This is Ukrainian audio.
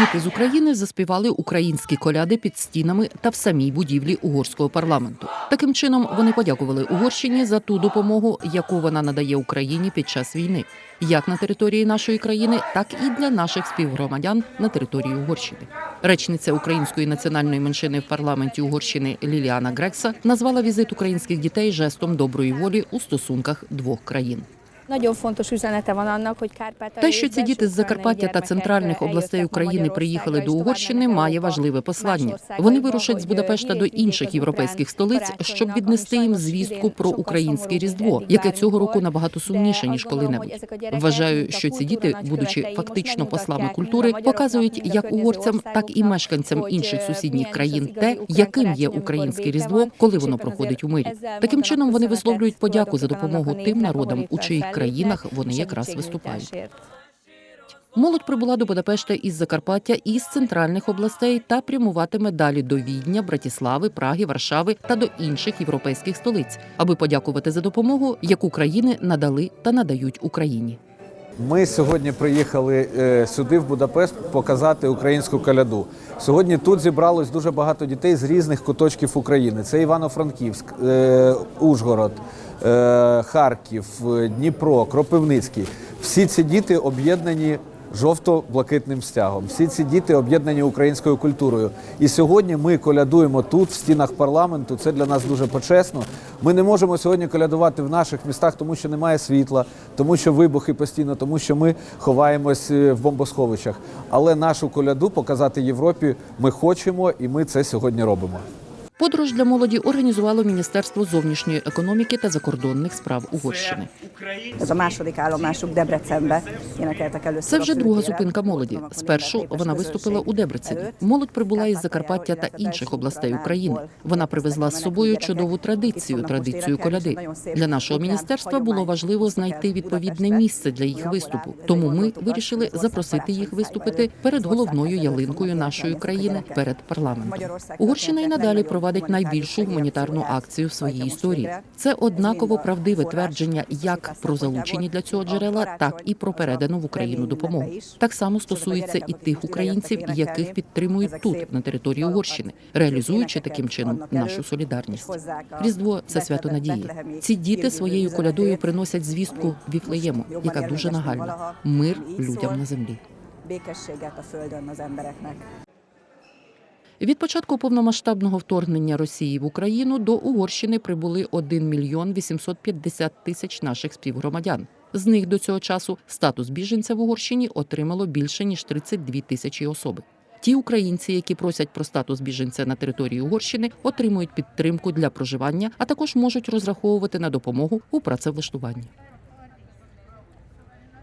Діти з України заспівали українські коляди під стінами та в самій будівлі угорського парламенту. Таким чином вони подякували Угорщині за ту допомогу, яку вона надає Україні під час війни, як на території нашої країни, так і для наших співгромадян на території Угорщини. Речниця української національної меншини в парламенті Угорщини Ліліана Грекса назвала візит українських дітей жестом доброї волі у стосунках двох країн. Те, що ці діти з Закарпаття та центральних областей України приїхали до Угорщини, має важливе послання. Вони вирушать з Будапешта до інших європейських столиць, щоб віднести їм звістку про українське різдво, яке цього року набагато сумніше ніж коли-небудь. Вважаю, що ці діти, будучи фактично послами культури, показують як угорцям, так і мешканцям інших сусідніх країн те, яким є українське різдво, коли воно проходить у мирі. Таким чином вони висловлюють подяку за допомогу тим народам, у чиїх країнах вони якраз виступають. Молодь прибула до Будапешта із Закарпаття і з центральних областей та прямуватиме далі до Відня, Братіслави, Праги, Варшави та до інших європейських столиць, аби подякувати за допомогу, яку країни надали та надають Україні. Ми сьогодні приїхали е, сюди, в Будапешт, показати українську коляду. Сьогодні тут зібралось дуже багато дітей з різних куточків України. Це Івано-Франківськ, е, Ужгород, Харків, е, Дніпро, Кропивницький. Всі ці діти об'єднані жовто-блакитним стягом. Всі ці діти об'єднані українською культурою. І сьогодні ми колядуємо тут, в стінах парламенту. Це для нас дуже почесно. Ми не можемо сьогодні колядувати в наших містах, тому що немає світла, тому що вибухи постійно, тому що ми ховаємось е, в бомбосховищах. Але нашу коляду показати Європі ми хочемо, і ми це сьогодні робимо. Подорож для молоді організувало Міністерство зовнішньої економіки та закордонних справ Угорщини. Це вже друга зупинка молоді. Спершу вона виступила у Дебрецені. Молодь прибула із Закарпаття та інших областей України. Вона привезла з собою чудову традицію, традицію коляди. Для нашого міністерства було важливо знайти відповідне місце для їх виступу. Тому ми вирішили запросити їх виступити перед головною ялинкою нашої країни перед парламентом. Угорщина й надалі legnagyobb провадить найбільшу гуманітарну акцію в своїй історії. Це однаково правдиве твердження як про залучені для цього джерела, так і про передану в Україну допомогу. Так само стосується і тих українців, яких підтримують тут, на території Угорщини, реалізуючи таким чином нашу солідарність. Різдво це свято надії. Ці діти своєю колядою приносять звістку Віфлеєму, яка дуже нагальна. Мир людям на землі. Békességet a földön az embereknek. Від початку повномасштабного вторгнення Росії в Україну до Угорщини прибули 1 мільйон 850 тисяч наших співгромадян. З них до цього часу статус біженця в Угорщині отримало більше ніж 32 тисячі особи. Ті українці, які просять про статус біженця на території Угорщини, отримують підтримку для проживання, а також можуть розраховувати на допомогу у працевлаштуванні.